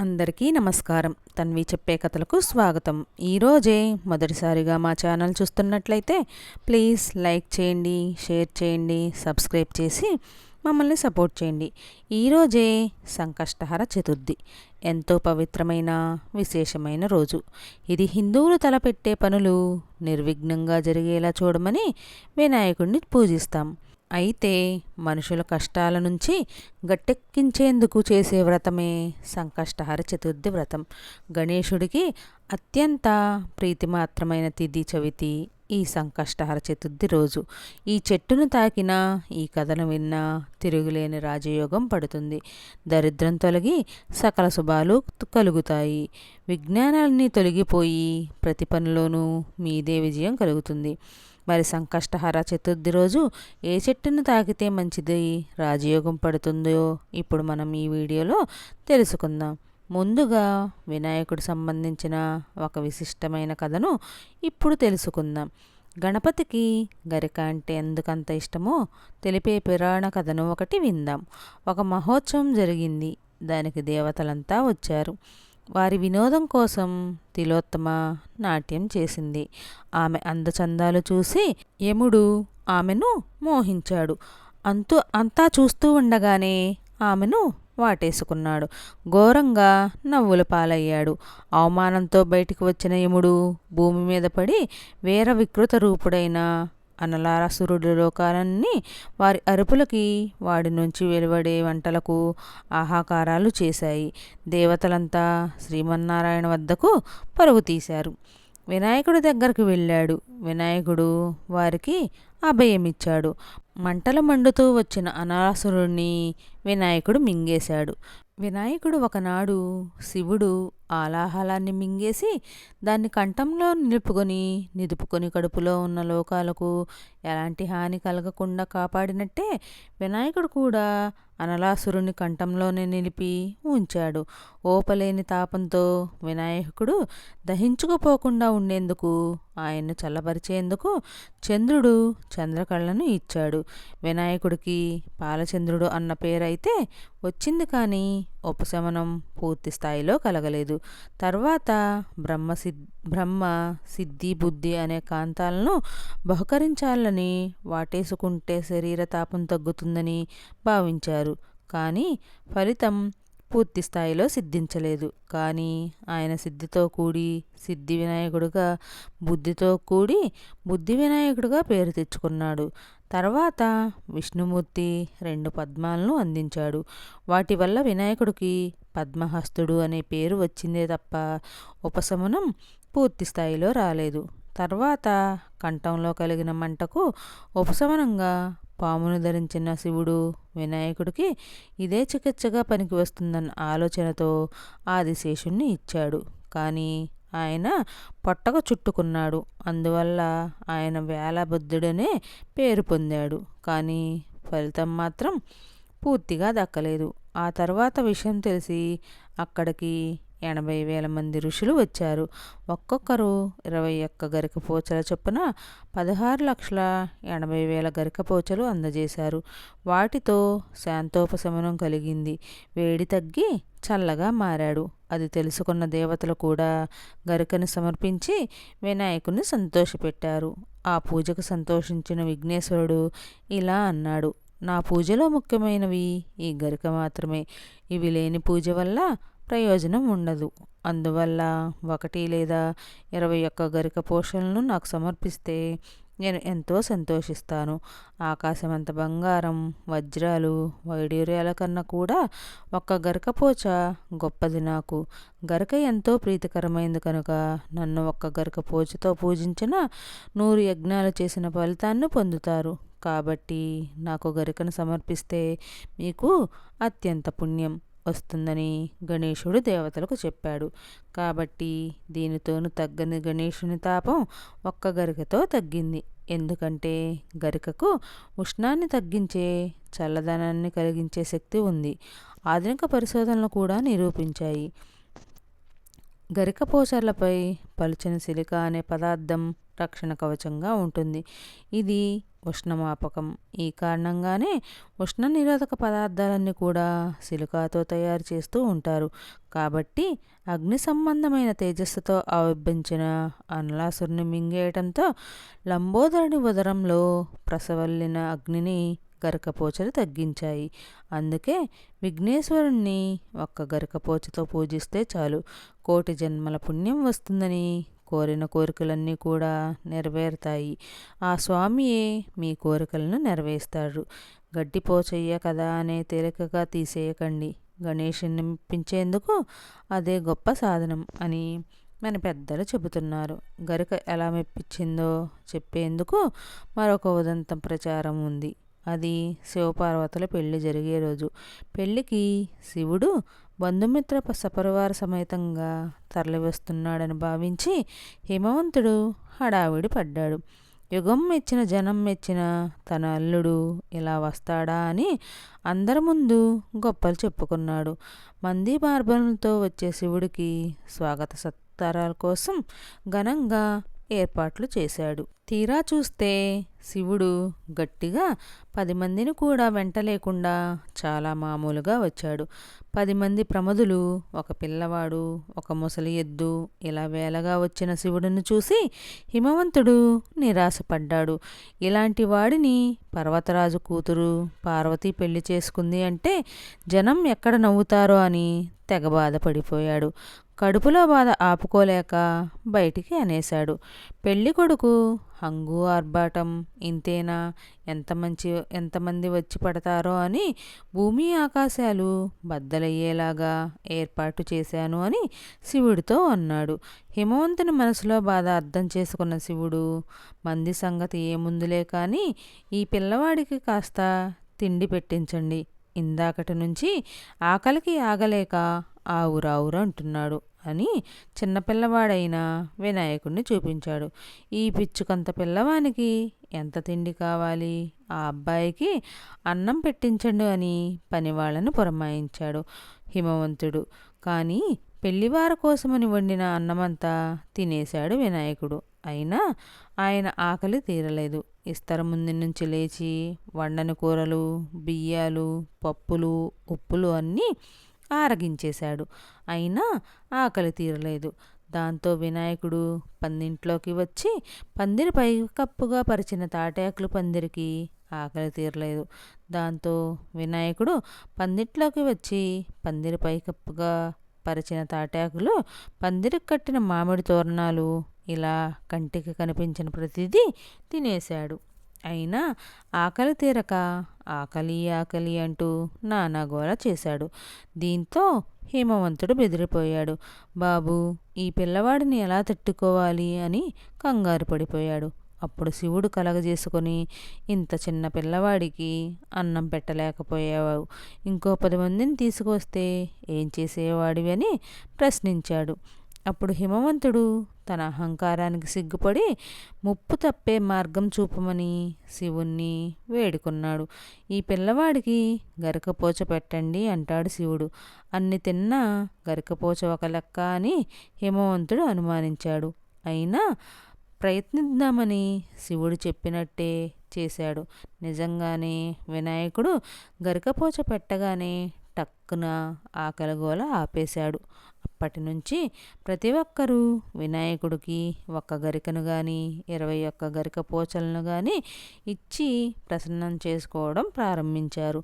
అందరికీ నమస్కారం. తన్వి చెప్పే కథలకు స్వాగతం. ఈరోజే మొదటిసారిగా మా ఛానల్ చూస్తున్నట్లయితే ప్లీజ్ లైక్ చేయండి షేర్ చేయండి సబ్స్క్రైబ్ చేసి మమ్మల్ని సపోర్ట్ చేయండి. ఈరోజే సంకష్టహర చతుర్థి. ఎంతో పవిత్రమైన విశేషమైన రోజు. ఇది హిందువులు తలపెట్టే పనులు నిర్విఘ్నంగా జరిగేలా చూడమని వినాయకుడిని పూజిస్తాం. అయితే మనుషుల కష్టాల నుంచి గట్టెక్కించేందుకు చేసే వ్రతమే సంకష్టహర చతుర్థి వ్రతం. గణేశుడికి అత్యంత ప్రీతిమాత్రమైన తిథి చవితి ఈ సంకష్టహర చతుర్థి రోజు. ఈ చెట్టును తాకిన ఈ కథను విన్నా తిరుగులేని రాజయోగం పడుతుంది. దరిద్రం తొలగి సకల శుభాలు కలుగుతాయి. విజ్ఞానాలన్నీ తొలగిపోయి ప్రతి పనిలోనూ మీదే విజయం కలుగుతుంది. మరి సంకష్టహర చతుర్థి రోజు ఏ చెట్టును తాకితే మంచిది? రాజయోగం పడుతుందో? ఇప్పుడు మనం ఈ వీడియోలో తెలుసుకుందాం. ముందుగా వినాయకుడు సంబంధించిన ఒక విశిష్టమైన కథను ఇప్పుడు తెలుసుకుందాం. గణపతికి గరిక అంటే ఎందుకంత ఇష్టమో తెలిపే పురాణ కథను ఒకటి విందాం. ఒక మహోత్సవం జరిగింది. దానికి దేవతలంతా వచ్చారు. వారి వినోదం కోసం తిలోత్తమ నాట్యం చేసింది. ఆమె అందచందాలు చూసి యముడు ఆమెను మోహించాడు. అంతు అంతా చూస్తూ ఉండగానే ఆమెను వాటేసుకున్నాడు. ఘోరంగా నవ్వుల పాలయ్యాడు. అవమానంతో బయటికి వచ్చిన యముడు భూమి మీద పడి వీర వికృత రూపుడైన అనలారసురుడు లోకాలన్నీ వారి అరుపులకి వాడి నుంచి వెలువడే వంటలకు ఆహాకారాలు చేశాయి. దేవతలంతా శ్రీమన్నారాయణ వద్దకు పరుగు తీశారు. వినాయకుడి దగ్గరకు వెళ్ళాడు. వినాయకుడు వారికి అభయమిచ్చాడు. మంటల మండుతూ వచ్చిన అనాసురుణ్ణి వినాయకుడు మింగేశాడు. వినాయకుడు ఒకనాడు శివుడు ఆలాహలాన్ని మింగేసి దాన్ని కంఠంలో నిలుపుకొని నిదుపుకొని కడుపులో ఉన్న లోకాలకు ఎలాంటి హాని కలగకుండా కాపాడినట్టే వినాయకుడు కూడా అనలాసురుని కంఠంలోనే నిలిపి ఉంచాడు. ఓపలేని తాపంతో వినాయకుడు దహించుకుపోకుండా ఉండేందుకు ఆయన్ను చల్లబరిచేందుకు చంద్రుడు చంద్రకళను ఇచ్చాడు. వినాయకుడికి పాలచంద్రుడు అన్న పేరైతే వచ్చింది కానీ ఉపశమనం పూర్తి స్థాయిలో కలగలేదు. తర్వాత బ్రహ్మ సిద్ బ్రహ్మ సిద్ధి బుద్ధి అనే కాంతాలను బహుకరించాలని వాటేసుకుంటే శరీర తాపం తగ్గుతుందని భావించారు. కానీ ఫలితం పూర్తి స్థాయిలో సిద్ధించలేదు. కానీ ఆయన సిద్ధితో కూడి సిద్ధి వినాయకుడుగా బుద్ధితో కూడి బుద్ధి వినాయకుడుగా పేరు తెచ్చుకున్నాడు. తర్వాత విష్ణుమూర్తి రెండు పద్మాలను అందించాడు. వాటి వల్ల వినాయకుడికి పద్మహస్తుడు అనే పేరు వచ్చిందే తప్ప ఉపశమనం పూర్తి స్థాయిలో రాలేదు. తర్వాత కంఠంలో కలిగిన మంటకు ఉపశమనంగా పామును ధరించిన శివుడు వినాయకుడికి ఇదే చికిత్సగా పనికి వస్తుందన్న ఆలోచనతో ఆదిశేషుణ్ణి ఇచ్చాడు. కానీ ఆయన పొట్టకు చుట్టుకున్నాడు. అందువల్ల ఆయన వేలబుద్ధుడనే పేరు పొందాడు. కానీ ఫలితం మాత్రం పూర్తిగా దక్కలేదు. ఆ తర్వాత విషయం తెలిసి అక్కడికి ఎనభై వేల మంది ఋషులు వచ్చారు. ఒక్కొక్కరు ఇరవై ఒక్క గరిక పోచల చొప్పున పదహారు లక్షల ఎనభై వేల గరిక పోచలు అందజేశారు. వాటితో శాంతోపశమనం కలిగింది. వేడి తగ్గి చల్లగా మారాడు. అది తెలుసుకున్న దేవతలు కూడా గరికను సమర్పించి వినాయకుని సంతోషపెట్టారు. ఆ పూజకు సంతోషించిన విఘ్నేశ్వరుడు ఇలా అన్నాడు. నా పూజలో ముఖ్యమైనవి ఈ గరిక మాత్రమే. ఇవి లేని పూజ వల్ల ప్రయోజనం ఉండదు. అందువల్ల ఒకటి లేదా ఇరవై ఒక్క గరిక పోషణలను నాకు సమర్పిస్తే నేను ఎంతో సంతోషిస్తాను. ఆకాశమంత బంగారం వజ్రాలు వైడూర్యాల కన్నా కూడా ఒక్క గరకపోచ గొప్పది నాకు. గరక ఎంతో ప్రీతికరమైంది కనుక నన్ను ఒక్క గరక పోచతో పూజించిన నూరు యజ్ఞాలు చేసిన ఫలితాన్ని పొందుతారు. కాబట్టి నాకు గరికను సమర్పిస్తే మీకు అత్యంత పుణ్యం వస్తుందని గణేశుడు దేవతలకు చెప్పాడు. కాబట్టి దీనితోను తగ్గని గణేశుని తాపం ఒక్క గరికతో తగ్గింది. ఎందుకంటే గరికకు ఉష్ణాన్ని తగ్గించే చల్లదనాన్ని కలిగించే శక్తి ఉంది. ఆధునిక పరిశోధనలు కూడా నిరూపించాయి. గరికపోచర్లపై పలుచని సిలిక అనే పదార్థం రక్షణ కవచంగా ఉంటుంది. ఇది ఉష్ణమాపకం. ఈ కారణంగానే ఉష్ణ నిరోధక పదార్థాలన్నీ కూడా సిలికాతో తయారు చేస్తూ ఉంటారు. కాబట్టి అగ్ని సంబంధమైన తేజస్సుతో ఆవిర్భించిన అనలాసురుని మింగేయటంతో లంబోదరుని ఉదరంలో ప్రసవల్లిన అగ్నిని గరకపోచలు తగ్గించాయి. అందుకే విఘ్నేశ్వరుణ్ణి ఒక్క గరకపోచతో పూజిస్తే చాలు. కోటి జన్మల పుణ్యం వస్తుందని కోరిన కోరికలన్నీ కూడా నెరవేరుతాయి. ఆ స్వామియే మీ కోరికలను నెరవేరుస్తాడు. గడ్డిపోచయ్య కదా అనే తేలికగా తీసేయకండి. గణేషుని మెప్పించేందుకు అదే గొప్ప సాధనం అని మన పెద్దలు చెబుతున్నారు. గరిక ఎలా మెప్పించిందో చెప్పేందుకు మరొక ఉదంతం ప్రచారం ఉంది. అది శివపార్వతుల పెళ్ళి జరిగే రోజు. పెళ్ళికి శివుడు బంధుమిత్ర సపరివార సమేతంగా తరలివస్తున్నాడని భావించి హిమవంతుడు హడావిడి పడ్డాడు. యుగం మెచ్చిన జనం మెచ్చిన తన అల్లుడు ఇలా వస్తాడా అని అందరి ముందు గొప్పలు చెప్పుకున్నాడు. మంది మార్బలతో వచ్చే శివుడికి స్వాగత సత్కారాల కోసం ఘనంగా ఏర్పాట్లు చేశాడు. తీరా చూస్తే శివుడు గట్టిగా పది మందిని కూడా వెంట లేకుండా చాలా మామూలుగా వచ్చాడు. పది మంది ప్రమదులు ఒక పిల్లవాడు ఒక ముసలి ఎద్దు ఇలా వేలగా వచ్చిన శివుడిని చూసి హిమవంతుడు నిరాశపడ్డాడు. ఇలాంటి వాడిని పర్వతరాజు కూతురు పార్వతి పెళ్ళి చేసుకుంది అంటే జనం ఎక్కడ నవ్వుతారో అని తెగ బాధపడిపోయాడు. కడుపులో బాధ ఆపుకోలేక బయటికి అనేశాడు. పెళ్ళికొడుకు హంగు ఆర్భాటం ఇంతేనా? ఎంత మంచి ఎంతమంది వచ్చి పడతారో అని భూమి ఆకాశాలు బద్దలయ్యేలాగా ఏర్పాటు చేశాను అని శివుడితో అన్నాడు. హిమవంతుని మనసులో బాధ అర్థం చేసుకున్న శివుడు మంది సంగతి ఏముందులే కానీ ఈ పిల్లవాడికి కాస్త తిండి పెట్టించండి. ఇందాకటి నుంచి ఆకలికి ఆగలేక ఆవురావురు అంటున్నాడు. అని చిన్నపిల్లవాడైన వినాయకుడిని చూపించాడు. ఈ పిచ్చుకంత పిల్లవానికి ఎంత తిండి కావాలి? ఆ అబ్బాయికి అన్నం పెట్టించండు అని పనివాళ్ళను పురమాయించాడు హిమవంతుడు. కానీ పెళ్ళివార కోసమని వండిన అన్నమంతా తినేశాడు వినాయకుడు. అయినా ఆయన ఆకలి తీరలేదు. ఇస్తర ముందు నుంచి లేచి వండని కూరలు బియ్యాలు పప్పులు ఉప్పులు అన్నీ ఆరగించేశాడు. అయినా ఆకలి తీరలేదు. దాంతో వినాయకుడు పందింట్లోకి వచ్చి పందిరి పై కప్పుగా పరిచిన తాటాకులు పందిరికి ఆకలి తీరలేదు. దాంతో వినాయకుడు పందిట్లోకి వచ్చి పందిరి పై కప్పుగా పరిచిన తాటాకులు పందిరికి కట్టిన మామిడి తోరణాలు ఇలా కంటికి కనిపించిన ప్రతిదీ తినేశాడు. అయినా ఆకలి తీరక ఆకలి ఆకలి అంటూ నానాగోల చేశాడు. దీంతో హేమవంతుడు బెదిరిపోయాడు. బాబు ఈ పిల్లవాడిని ఎలా తట్టుకోవాలి? అని కంగారు పడిపోయాడు. అప్పుడు శివుడు కలగజేసుకొని ఇంత చిన్న పిల్లవాడికి అన్నం పెట్టలేకపోయావు. ఇంకో పది మందిని తీసుకొస్తే ఏం చేసేవాడివి? అని ప్రశ్నించాడు. అప్పుడు హిమవంతుడు తన అహంకారానికి సిగ్గుపడి ముప్పు తప్పే మార్గం చూపమని శివుణ్ణి వేడుకున్నాడు. ఈ పిల్లవాడికి గరికపోచ పెట్టండి అంటాడు శివుడు. అన్ని తిన్నా గరికపోచ ఒక లెక్క అని హిమవంతుడు అనుమానించాడు. అయినా ప్రయత్నిద్దామని శివుడు చెప్పినట్టే చేశాడు. నిజంగానే వినాయకుడు గరికపోచ పెట్టగానే టక్కున ఆకలిగోల ఆపేశాడు. అప్పటి నుంచి ప్రతి ఒక్కరూ వినాయకుడికి ఒక్క గరికను కానీ ఇరవై ఒక్క గరిక పోచలను కానీ ఇచ్చి ప్రసన్నం చేసుకోవడం ప్రారంభించారు.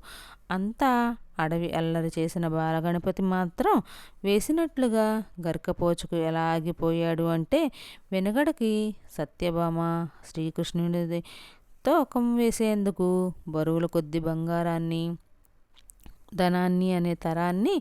అంతా అడవి అల్లరి చేసిన బాలగణపతి మాత్రం వేసినట్లుగా గరికపోచుకు ఎలా ఆగిపోయాడు అంటే వెనుగడకి సత్యభామ శ్రీకృష్ణుడి తోకం వేసేందుకు బరువుల కొద్ది బంగారాన్ని ధనాన్ని అనే తరాన్ని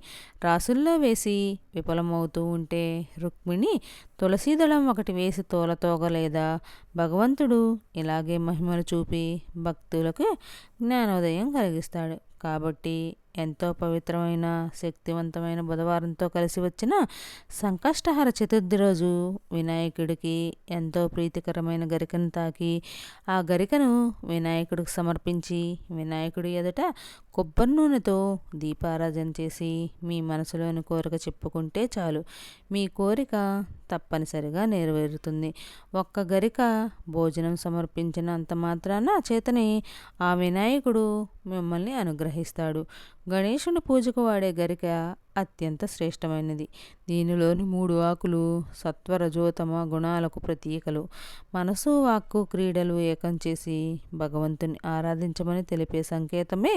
రాసుల్లో వేసి విఫలమవుతూ ఉంటే రుక్మిణి తులసీదళం ఒకటి వేసి తోలతోగలేదా భగవంతుడు ఇలాగే మహిమలు చూపి భక్తులకు జ్ఞానోదయం కలిగిస్తాడు. కాబట్టి ఎంతో పవిత్రమైన శక్తివంతమైన బుధవారంతో కలిసి వచ్చిన సంకష్టహర చతుర్థి రోజు వినాయకుడికి ఎంతో ప్రీతికరమైన గరికను తాకి ఆ గరికను వినాయకుడికి సమర్పించి వినాయకుడి ఎదుట కొబ్బరి నూనెతో దీపారాధన చేసి మీ మనసులోని కోరిక చెప్పుకుంటే చాలు. మీ కోరిక తప్పనిసరిగా నెరవేరుతుంది. ఒక్క గరిక భోజనం సమర్పించినంత మాత్రాన చేతని ఆ వినాయకుడు మిమ్మల్ని అనుగ్రహిస్తాడు. గణేశుని పూజకు వాడే గరిక అత్యంత శ్రేష్టమైనది. దీనిలోని మూడు ఆకులు సత్వరజోతమ గుణాలకు ప్రతీకలు. మనసు వాక్కు క్రీడలు ఏకం చేసి భగవంతుని ఆరాధించమని తెలిపే సంకేతమే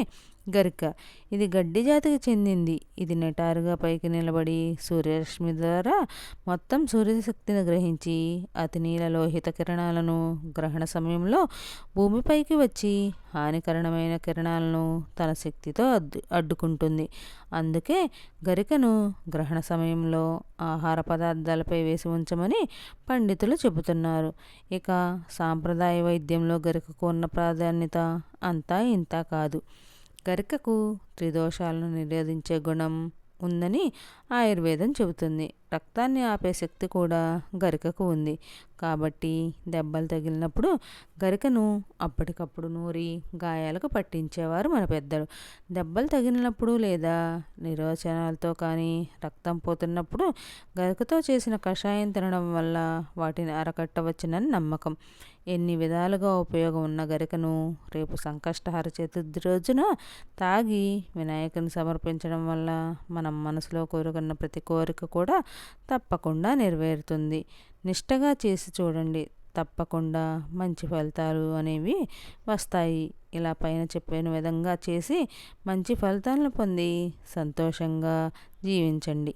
గరిక. ఇది గడ్డి జాతికి చెందింది. ఇది నెటారుగా పైకి నిలబడి సూర్యరశ్మి ద్వారా మొత్తం సూర్యశక్తిని గ్రహించి అతి నీల లోహిత కిరణాలను గ్రహణ సమయంలో భూమిపైకి వచ్చి హానికరమైన కిరణాలను తన శక్తితో అడ్డు అడ్డుకుంటుంది. అందుకే గరికను గ్రహణ సమయంలో ఆహార పదార్థాలపై వేసి ఉంచమని పండితులు చెబుతున్నారు. ఇక సాంప్రదాయ వైద్యంలో గరికకు ఉన్న ప్రాధాన్యత అంతా ఇంత కాదు. గరికకు త్రిదోషాలను నిరోధించే గుణం ఉందని ఆయుర్వేదం చెబుతుంది. రక్తాన్ని ఆపే శక్తి కూడా గరికకు ఉంది. కాబట్టి దెబ్బలు తగిలినప్పుడు గరికను అప్పటికప్పుడు నూరి గాయాలకు పట్టించేవారు మన పెద్దలు. దెబ్బలు తగిలినప్పుడు లేదా నిరోచనాలతో కానీ రక్తం పోతున్నప్పుడు గరికతో చేసిన కషాయం తినడం వల్ల వాటిని అరకట్టవచ్చునని నమ్మకం. ఎన్ని విధాలుగా ఉపయోగం ఉన్న గరికను రేపు సంకష్టహార చతుర్థి రోజున తాగి వినాయకుని సమర్పించడం వల్ల మనం మనసులో కోరుకున్న ప్రతి కోరిక కూడా తప్పకుండా నెరవేరుతుంది. నిష్టగా చేసి చూడండి తప్పకుండా మంచి ఫలితాలు అనేవి వస్తాయి. ఇలా పైన చెప్పిన విధంగా చేసి మంచి ఫలితాలను పొంది సంతోషంగా జీవించండి.